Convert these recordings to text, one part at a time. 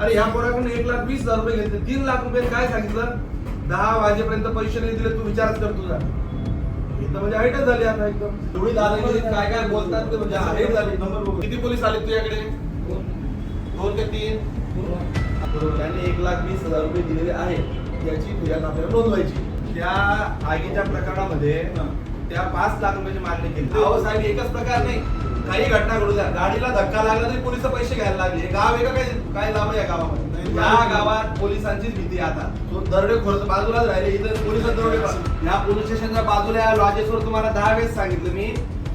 अरे ह्या पोराकडून एक लाख वीस हजार रुपये घेतले. तीन लाख रुपये काय सांगितलं? दहा वाजेपर्यंत पैसे नाही दिले तू विचारच कर तुझा. इथं म्हणजे हाईटच झाली आता एकदम. एवढी दादागिरी काय काय बोलतात ते म्हणजे हाईट झाली. नंबर. किती पोलीस आले तुझ्याकडे? दोन ते तीन? त्याने एक लाख वीस हजार रुपये दिलेले आहेत. याची फिर्याद आपल्याला नोंदवायची. त्या आगीच्या प्रकरणामध्ये त्या पाच लाख रुपयाची मागणी केली. अहो साहेब एकच प्रकार नाही. काही घटना घडू द्या. गाडीला धक्का लागला तरी पोलीस पैसे घ्यायला लागले. गाव आहे का काय काय लाभ आहे या गावामध्ये? या गावात पोलिसांचीच भीती आहे आता. तो दरोडे खोर बाजूलाच राहिले. इथं पोलीस दरोडे या पोलीस स्टेशनच्या बाजूला या लॉजेसवर तुम्हाला दहा वेळेस सांगितलं मी.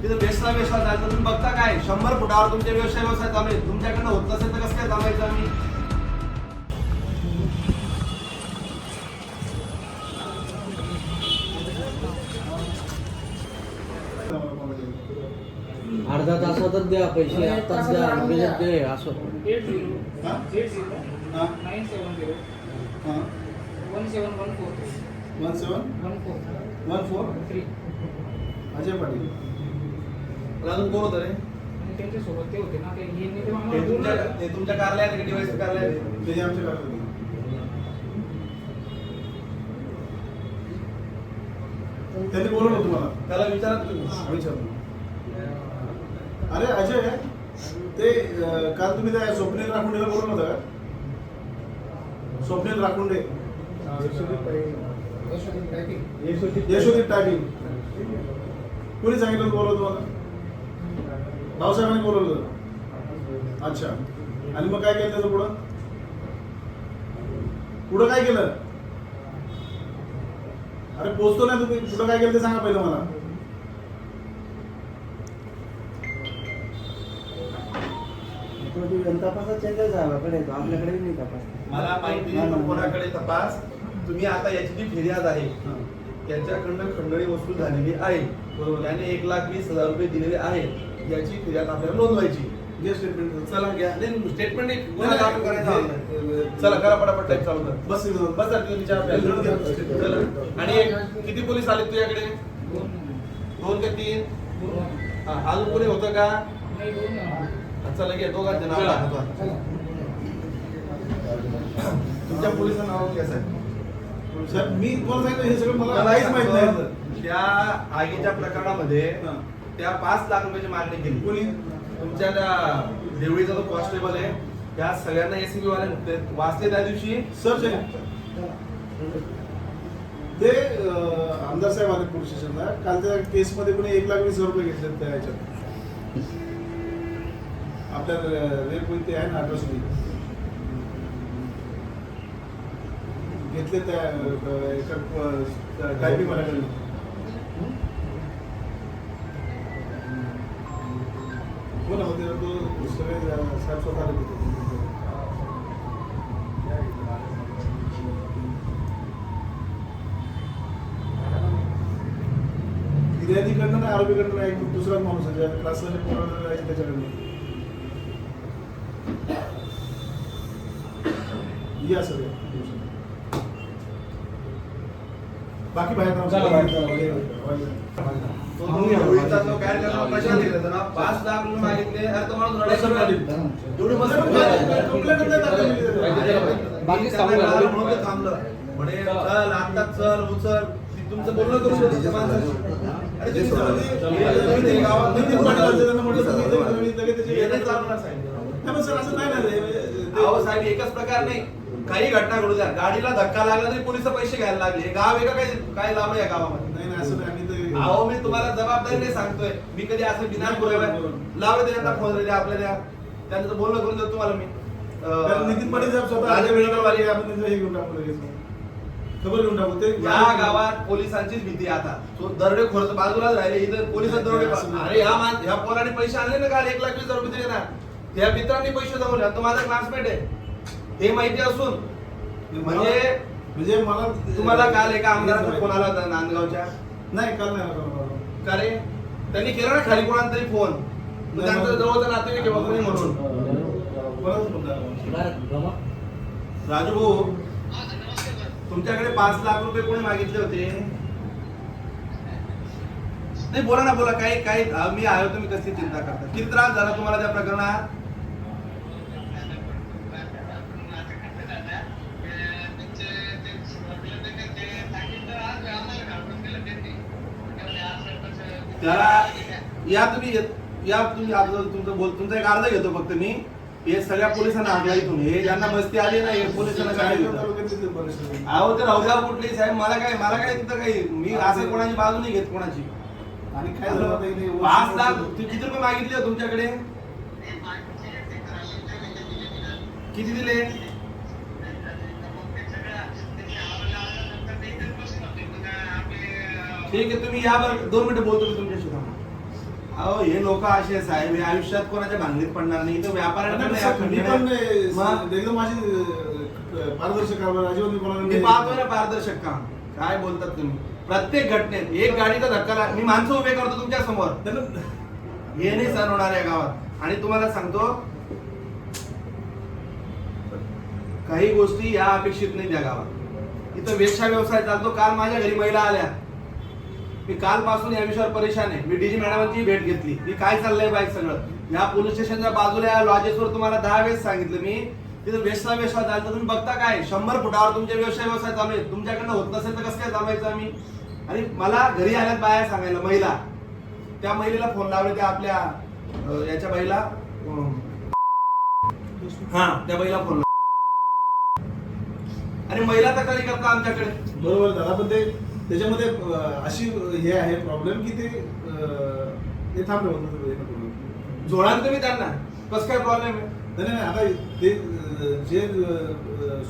तिथं बेसला बेसला जायचं. तुम्ही बघता काय? शंभर फुटावर तुमचे व्यवसाय व्यवसाय आहे तुमच्याकडनं होत नसेल तर कसं काय थांबायचं आम्ही? अर्धा तासातच द्या पैसे आत्ताच द्या लगेच दे असं. एट झिरो हा? एट झिरो हा. नाईन सेवन झिरो हां? One seven one four. One seven one four. One four? Three. Ajay Patil. अजून कोण होतं रे? आणि त्यांच्यासोबत ते होते ना ते हे नाही ते आम्हाला तुमच्या. ते तुमच्या कार्यालयात डिवाइस कार्यालयात ते आमच्या काका त्यांनी बोलवलं तुम्हाला त्याला विचारा तुम्ही. विचारतो अरे अजय ते काल तुम्ही त्या स्वप्नील राखुंडेला बोलवलं होतं का? स्वप्नील राखुंडे. यशोदीप टायपिंग कोणी सांगितलं होतं बोलवलं तुम्हाला? भाऊसाहेबांनी बोलवलं होतं. अच्छा. आणि मग काय केलं त्याचं पुढं? पुढं काय केलं? अरे पोचतो नाही तुम्ही. पुढं काय केलं ते सांगा पहिलं मला. मला माहिती कोणाकडे तपास? तुम्ही आता याची जी फिर्याद आहे. त्यांच्याकडनं खंडणी वसूल झालेली आहे. बरोबर. त्याने एक लाख वीस हजार रुपये दिलेले आहेत. याची फिर्याद आपल्याला नोंदवायची. घे स्टेटमेंट चला घ्या. नाही स्टेटमेंट नाही. गुन्हा दाखल करायचा आहे. चला करा पटापट टाईप चालू कर. बस तुम्ही. चला. आणि किती पोलीस आले तुझ्याकडे? दोन दोन ते तीन? दोन. हा, अजून कोणी होतं का? नाही दोन. जण. चला घे दोघांचे नाव. तुमच्या पोलिसांचं नाव काय साहेब? साहेब मी तुम्हाला सांगितलं हे सगळं मला काहीच माहीत नाही. त्या आगीच्या प्रकरणामध्ये. त्या पाच लाख रुपयाची मागणी केली. कोणी? तुमच्या त्या देवळीचा जो कॉन्स्टेबल आहे त्या सगळ्यांना एसीबी वाले वाचले त्या दिवशी? सर जे ते आमदार साहेब आले पोलीस स्टेशनला. काल त्या केसमध्ये कोणी एक लाख वीस हजार रुपये घेतले त्या ह्याच्यात आपल्या रेप होईल ते आहे ना अट्रॉसिटी घेतले त्या टायपिंग वाल्याकडे हो ना होते तो सगळे साहेब स्वतः होते. तिथे. फिर्यादीकडनं नाही आरोपीकडनं नाही एक दुसराच माणूस आहे ज्या क्लासला पोराला त्याच्याकडनं या सगळे बाकी बाहेर जाऊ. चला, बाहेर जाऊ. तो जो देवळीचा जो कार्यक्रम प्रशांत दिला होता ना पाच लाख रुपये मागितले अरे तो माणूस रडायला प्रशांत पाटील. लागला. एवढी मस्त कंप्लेंट नाही दाखल बाकी सांगू म्हणून ते थांबलं. म्हणे चल. आता चल उचल ती तुमचं बोलणं करू माणसाशी. ते गावात म्हटलं हे सर असं नाही ना साहेब एकच प्रकार नाही. काही घटना घडू द्या. गाडीला धक्का लागला तरी पोलीस पैसे घ्यायला लागले. हे गाव आहे का काय? काय लाभ आहे या गावामध्ये? नाही नाही असं नाही आम्ही ते अहो मी तुम्हाला जबाबदारीने सांगतोय. मी कधी असं बिना बोलायला लावलं त्यांना फोन दिले आपल्या त्यांचं बोलणं करून देतो तुम्हाला मी. अं, नितीन पाटील साहेब स्वतः राजे मेडिकलवाले आपण त्यांचं हे घेऊन टाकू लगेच. खबर घेऊन टाकू ते या गावात पोलिसांचीच भीती आहे आता. तो दरोडे खोर बाजूलाच राहिले. इथं पोलीस दरोडे अरे या मान ह्या पोराने पैसे आणले ना काल? एक लाख वीस हजार रुपये दिले ना. त्या मित्रांनी पैसे जमवले. तो माझा क्लासमेट आहे. हे माहिती असून म्हणजे म्हणजे मला तुम्हाला काल एका आमदाराचा फोन आला होता नांदगावच्या. नाही काल नाही. का रे? त्यांनी केला ना खाली कोणाला तरी फोन. त्यांचा जवळचा नातेवाईक आहे बाबा कोणी म्हणून. कोणाचा फोन आला? राजू भाऊ तुमच्याकडे पाच लाख रुपये कोणी मागितले होते? नाही बोला ना बोला. काही काही मी आहे तुम्ही कशी चिंता करता? किती त्रास झाला तुम्हाला त्या प्रकरणात? त्याला या तुम्ही या तुम्ही तुमचं बोल तुमचा एक अर्ज घेतो फक्त मी. हे सगळ्या पोलिसांना हाकला इथून. हे ज्यांना मस्ती आली ना हे पोलिसांना काय. अहो ते राऊगाव कुठली? साहेब मला काय मला काय तिथं काही मी असं कोणाची बाजू नाही घेत कोणाची. आणि काय झालं पाच लाख तू किती रुपये मागितले हो तुमच्याकडे? किती दिले? ठीक आहे तुम्ही या बरं. दोन मिनिटं बोलतो थांबा. अहो हे लोक असे साहेब हे आयुष्यात कोणाच्या भांगणीत पडणार नाही. इथं व्यापाऱ्यांना पण नाही, साहेब, मी पण खंडणी- मग? नाही, एकदम माझी अं, पारदर्शक कारभार अजिबात मी कोणाला मी नाही- पाहतोय ना पारदर्शक काम. काय बोलतात तुम्ही? प्रत्येक घटनेत एक गाडीचा धक्का लाग- मी माणसं उभे करतो तुमच्यासमोर. हे नाही सण होणार या गावात. आणि तुम्हाला सांगतो काही गोष्टी या अपेक्षित नाही त्या गावात. इथं वेश्या व्यवसाय चालतो. काल माझ्या घरी महिला आल्या. मी कालपासून या विषयावर परेशान आहे. मी डीजी मॅडमांची भेट घेतली. मी काय चाललंय बाईक सगळं? या पोलीस स्टेशनच्या बाजूला लॉजेसवर तुम्हाला दहा वेळेस सांगितलं मी. तिथं वेश्या व्यवसाय झाला तुम्ही बघता काय? शंभर फुटावर तुमचे व्यवसाय व्यवसाय चालू आहे तुमच्याकडनं होत नसेल तर कसं काय चालवायचं आम्ही? आणि मला घरी आल्यात बाया सांगायला महिला. त्या महिलेला फोन लावले त्या आपल्या याच्या बाईला हा त्या बाईला फोन लावला. आणि महिला तक्रारी करता आमच्याकडे. बरोबर दादा पण ते त्याच्यामध्ये अशी हे आहे प्रॉब्लेम की ते ते थांबले होतं जोडाल तुम्ही त्यांना. कसं काय प्रॉब्लेम आहे? नाही नाही आता ते जे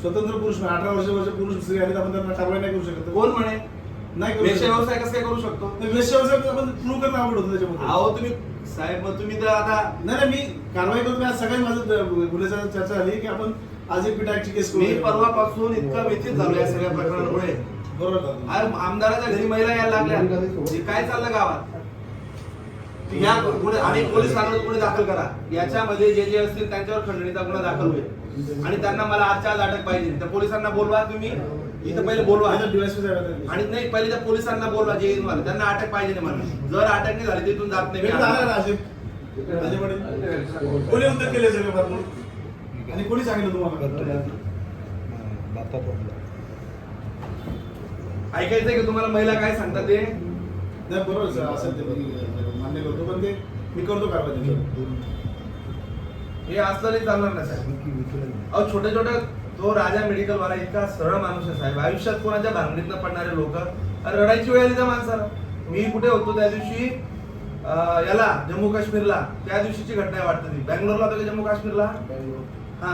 स्वतंत्र पुरुष अठरा वर्षावरचे पुरुष स्त्री आहेत आपण त्यांना कारवाई नाही करू शकत. कोण म्हणे? नाही. व्यवसाय कसं काय करू शकतो? व्यवसाय आपण प्रूव्ह करणं आवड होतं त्याच्यामध्ये. अहो तुम्ही साहेब मग तुम्ही तर आता नाही नाही मी कारवाई करतो आज सगळ्यात माझं गुन्ह्याचा चर्चा झाली की आपण आज एक पिटाची केस मी परवापासून इतका व्यथित झालो या सगळ्या प्रकरणामुळे. बरोबर. आमदाराच्या घरी महिला यायला लागल्या. हे काय चाललं गावात? या गुन्हे आणि पोलीस ठाण्यात गुन्हे दाखल करा. याच्यामध्ये जे जे असतील त्यांच्यावर खंडणीचा गुन्हा दाखल होईल. आणि त्यांना मला आजच्या आज अटक पाहिजे. त्या पोलिसांना बोलवा तुम्ही. इथं पहिले बोलवा. आणि नाही पहिले त्या पोलिसांना बोलवा जे मला त्यांना अटक पाहिजे नाही मला जर अटक नाही झाली तिथून जात नाही. तर. कोणी उद्योग केले सगळे भरपूर? आणि कोणी सांगितलं तुम्हाला? ऐकायचंय की तुम्हाला महिला काय सांगतात ते? नाही बरोबर सर. असेल ते मान्य करतो पण ते मी करतो कारवाई त्याच्यावर. हे असलं नाही चालणार ना साहेब? अहो छोटे छोटे तो राजा मेडिकल वाला इतका सरळ माणूस आहे साहेब. आयुष्यात कोणाच्या भांगडीतनं पडणारे लोक? रडायची वेळ आली त्या माणसाला. मी कुठे होतो त्या दिवशी? याला जम्मू काश्मीरला त्या दिवशीची घटना आहे वाटतं ती. बँगलोरला होतो का जम्मू काश्मीरला हा.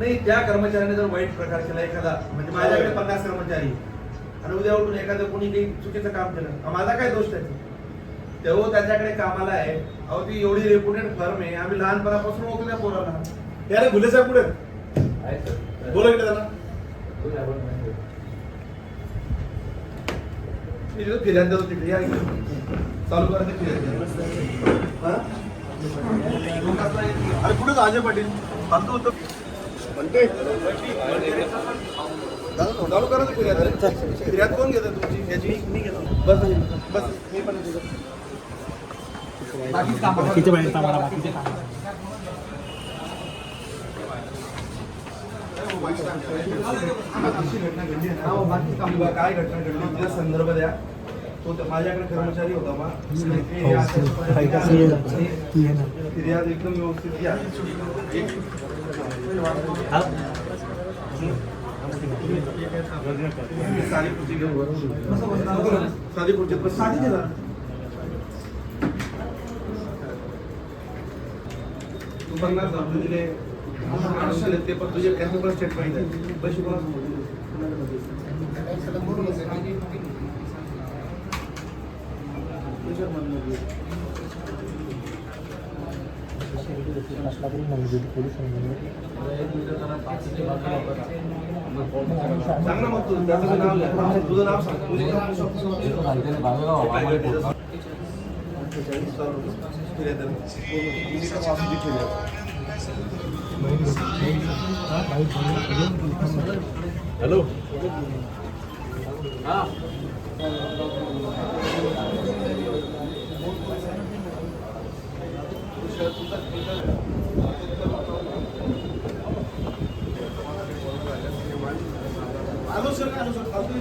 नाही त्या कर्मचाऱ्याने जर वाईट प्रकार केला एखादा म्हणजे माझ्याकडे पन्नास कर्मचारी आणि उद्या उठून एखादं कोणी काही चुकीचं काम केलं माझा काय दोष त्याचा? तेव्हा त्याच्याकडे कामाला आहे. अहो ती एवढी रेप्युटेड फर्म आहे. आम्ही लहानपणापासून होतो त्या पोराला. हे अरे गुले साहेब कुठे आहेत? बोला इकडे तिथं फिर्याद देतो तिकडे. या इकडे. चालू करा ते फिर्याद अरे कुठे अजय पाटील? होतं. चालू करा ते फिर्याद फिर्याद कोण घेतं तुमची? याची मी घेतो. बस बस मी पण घेतो. बाकीचे बाहेर कामाला बाकीचे कामाला. अशी घटना घडली आहे ना किंवा काय घटना घडली तिचा संदर्भ द्या. तो त्या- माझ्याकडे कर्मचारी होता बा. हे अशा फिर्याद एकदम व्यवस्थित घ्या. एक- तुम्ही साधी खुर्ची घेऊ साधी खुर्ची बस साधी घ्या तू पन्नास हजार रुपये दिले काढून दिले ते पण तुझे त्यांचे पण स्टेटमेंट आहे पैसे कोणाला सांग ना मग तू त्याचं नाव लिहा. तुझं नाव सांग तुझं नाव सांग. काय घडलं? अठ्ठेचाळीस चालू. दिले तर. मी का माफी दिली आहे? हॅलो आलो सर आलो सर आलो.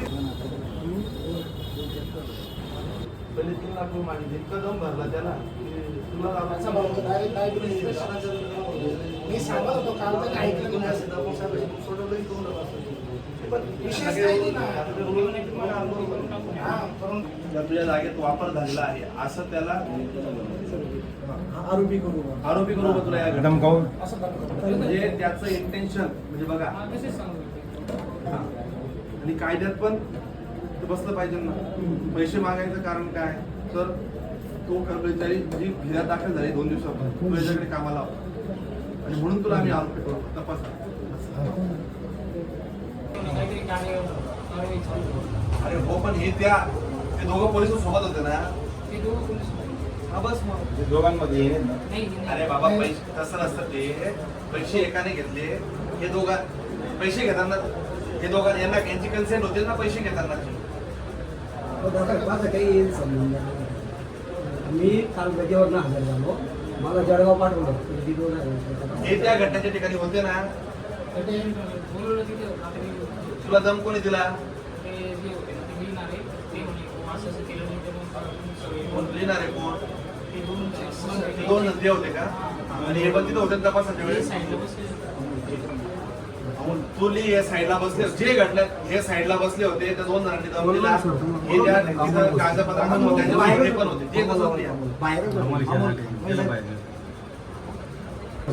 रुपये मागितले. इतका दम भरला त्याला की तुला काय. मी सांगत होतो काल तर काही ऐकलं नाही. असे सोडवलंही. ते पण विशेष नाही ते तुझ्या जागेत वापर झालेला आहे असं त्याला आरोपी करू आरोपी करू का तुला? धमकावून. म्हणजे त्याचं इंटेन्शन म्हणजे बघा हा. आणि कायद्यात पण ते बसलं पाहिजे ना पैसे मागायचं कारण काय तर तो कर्मचारी जी फिर्याद दाखल झाली दोन दिवसापूर्वी तो याच्याकडे कामाला होता. आणि म्हणून तुला आम्ही आरोपी करू. तपास. अरे हो पण हे त्या ते दोघं पोलीस सोबत होते ना? हा बस मग. दोघांमध्ये अरे बाबा पैसे तसं नसतं ते. पैसे एकाने घेतले. हे दोघा पैसे घेताना हे दोघां यांना यांची कन्सेंट होते ना पैसे घेताना माझं काही येईल समजून घ्या. मी काल गजेवर हजर झालो मला जळगाव पाठवलं किती दोन हजार हे त्या घटनेच्या ठिकाणी होते ना तुला दम कोणी दिला कोण लिहिणार आहे कोण दोन नंदी होते का आणि हे पण तिथे होते तपासाच्या वेळेस अहो, तू लिही या साईडला बसले जे घडलं हे साईडला बसले होते. त्या दोन जणांनी दम दिला हे त्या तिथं कागदपत्रामध्ये त्यांचे माहिती पण होते ते कसं लिहा बाहेर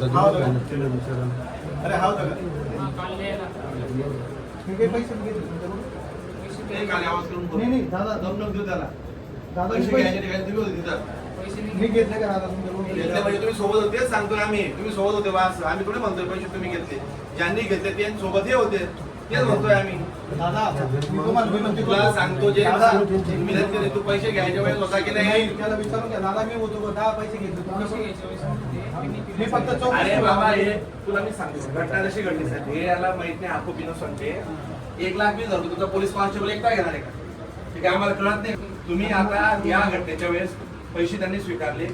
हा होता का? अरे हा होता का? बोल. नाही, नाही, दादा. दम नको देऊ त्याला. मी घेतले का दादा म्हणजे तुम्ही सोबत होते सांगतोय आम्ही. तुम्ही सोबत होते वास आम्ही थोडे म्हणतोय पैसे तुम्ही घेतले. ज्यांनी घेतले ते सोबत हे होते. तेच म्हणतोय आम्ही. दादा मी तुम्हाला विनंती तुला. सांगतो जे विनंती केली, तू पैसे घ्यायच्या वेळेस होता की नाही? त्याला विचारून घ्या. दादा मी होतो? दहा पैसे घेतले. मी फक्त अरे. बाबा हे तुला मी सांगतो. घटना कशी घडली साहेब हे याला माहीत नाही आखो बिनो सांगते. एक लाख वीस हजार रुपये तुमचा पोलीस कॉन्स्टेबल एकटा घेणार आहे का? आम्हाला कळत नाही. तुम्ही आता या घटनेच्या वेळेस पैसे त्यांनी स्वीकारले.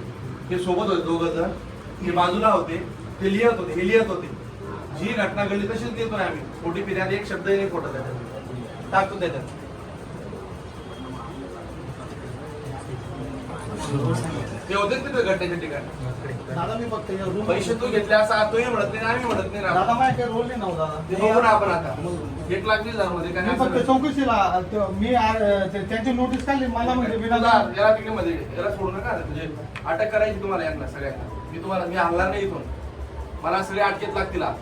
हे सोबत होते दोघ जण. हे बाजूला होते. ते लिहित होते. हे लिहित होते. जी घटना घडली तशीच घेतो आम्ही. खोटी फिर्याद एक शब्द नाही खोटा त्याच्यात. टाकतो त्याच्यात. ते होते तिथे घटनेच्या ठिकाणी. दादा मी फक्त या room- पैसे तू घेतले असं तोही म्हणत नाही आम्ही म्हणत नाही दादा ना रोल नाही नव्ह दादा. ते बघू ना आपण आता. एक लाख वीस हजारमध्ये काय मी फक्त चौकशीला ते- मी आ- ते- त्यांची नोटीस काढली मला म्हणजे तुला विना याला तिकडे मध्ये याला सोडू नका म्हणजे अटक करायची तुम्हाला यांना सगळ्यांना. मी तुम्हाला मी हल्ला नाही इथून. मला सगळे अटकेत लागतील आज.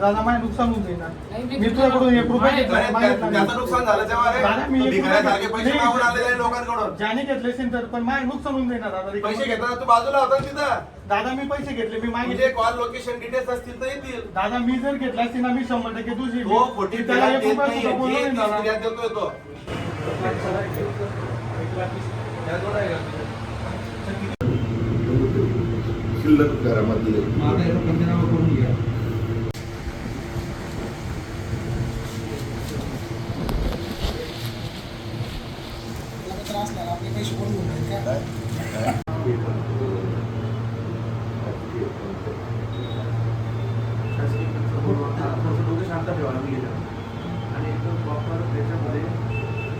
दादा माझे नुकसान होऊन जाईल ना. नाही, मी तुझ्याकडून एक रुपया घेतला. अरे, मागितला त्या- नाही. त्याचं नुकसान झालं तेव्हा दादा, मी एक भिकाऱ्यासारखे रुपया- पैसे नाही. मागून आलेले आहे लोकांकडून. ज्याने घेतले असेल तर पण माझे नुकसान होऊन जाईल ना दादा. पैसे घेताना तू बाजूला होता ना तिथं. दादा मी पैसे घेतले मी मागितले कॉल लोकेशन डिटेल्स असतील तर येतील. दादा मी जर घेतला असतील ना मी शंभर टक्के तुझी तो खोटी त्याला फिर्याद एक देत रुपया सुद्धा बोललो नाही दादा. फिर्याद देतोय तो. शिल्लक घरामध्ये. त्याचा त्रास झाला आपले पैसे कोण घेऊन जाईल का शासकीय थोडंसं डोकं शांत ठेवा मी गेलं आणि एकदम प्रॉपर त्याच्यामध्ये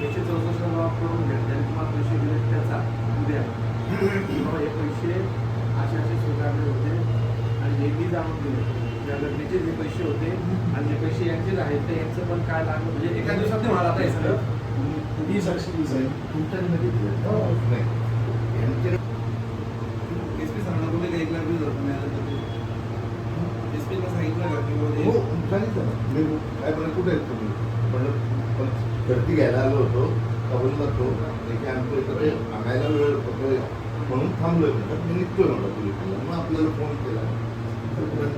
एकशे चौकशी जबाब करून घ्या ज्याने तुम्हाला पैसे दिले त्याचा उद्या किंवा हे पैसे असे असे स्वीकारले होते आणि हे मी जाणून दिले त्या घटनेचे जे पैसे होते आणि जे पैसे यांचेच आहेत ते यांचं पण काय लागलं? म्हणजे एका दिवसात नाही होणार आता हे सगळं ही. साक्षी आहे एक लाख हो, काय बरं कुठे आहेत तुम्ही? पण गर्दी घ्यायला आलो होतो. कबूल जातो देखील आमच्या इकडे सांगायला वेळ होतो. म्हणून थांबलो म्हणतात मी निघतोय म्हणलं तुम्ही मग आपल्याला फोन केला.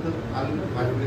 तर आम्ही पाठवले